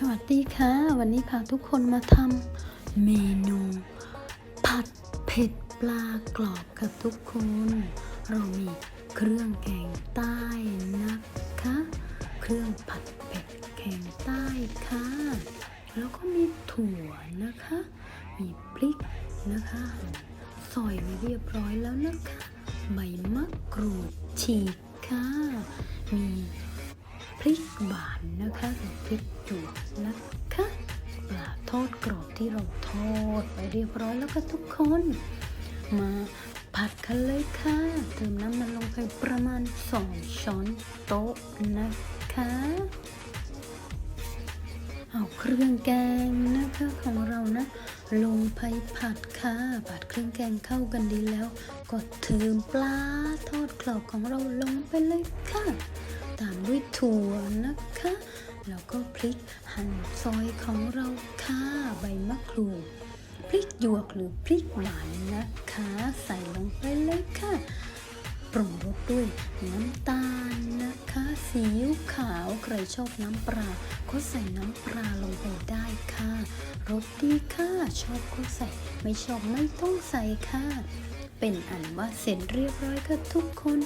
สวัสดีค่ะ วันนี้พาทุกคนมาทำเมนู ผัดเผ็ดปลากรอบค่ะทุกคน เรามีเครื่องแกงใต้นะคะ เครื่องผัดเผ็ดแกงใต้ค่ะ แล้วก็มีถั่วนะคะ มีพริกนะคะซอยไว้เรียบร้อยแล้วนะคะ ใบมะกรูดฉีกค่ะ มี พริกหวานนะคะหรือพริกหยวกนะคะปลาทอดกรอบที่เราทอดไปเรียบร้อยแล้วก็ทุกคน มาผัดกันเลยค่ะ เติมน้ำมันลงไปประมาณ 2 ช้อนโต๊ะนะคะเอาเครื่องแกงนะคะของเรานะ ลงไปผัดค่ะผัดเครื่องแกงเข้ากันดีแล้ว ก็เติมปลาทอดกรอบของเราลงไปเลยค่ะ ด้วยถั่วนะคะ แล้วก็พริกหั่นซอยของเราค่ะใบมะกรูดพริกหยวกหรือพริกหวานนะคะ ใส่ลงไปเลยค่ะปรุงรสด้วยน้ำตาลนะคะซีอิ๊วขาวใครชอบน้ำปลาก็ใส่น้ำปลาลงไปได้ค่ะรสดีค่ะชอบก็ใส่ ไม่ชอบไม่ต้องใส่ค่ะ เป็นอันว่าเสร็จเรียบร้อยค่ะทุกคน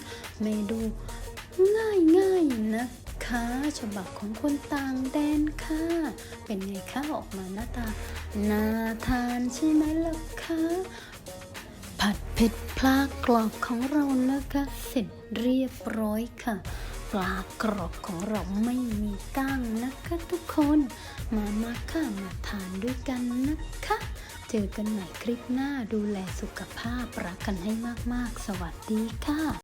เมนูง่าย ง่ายๆนะคะฉบับของคนต่างแดนค่ะ เป็นไงคะออกมาหน้าตาน่าทานใช่ไหมล่ะคะผัดเผ็ดปลากรอบของเรานะคะ เสร็จเรียบร้อยค่ะ ปลากรอบของเราไม่มีก้างนะคะทุกคน มามาค่ะมาทานด้วยกันนะคะ เจอกันใหม่คลิปหน้าดูแลสุขภาพรักกันให้มากๆ สวัสดีค่ะ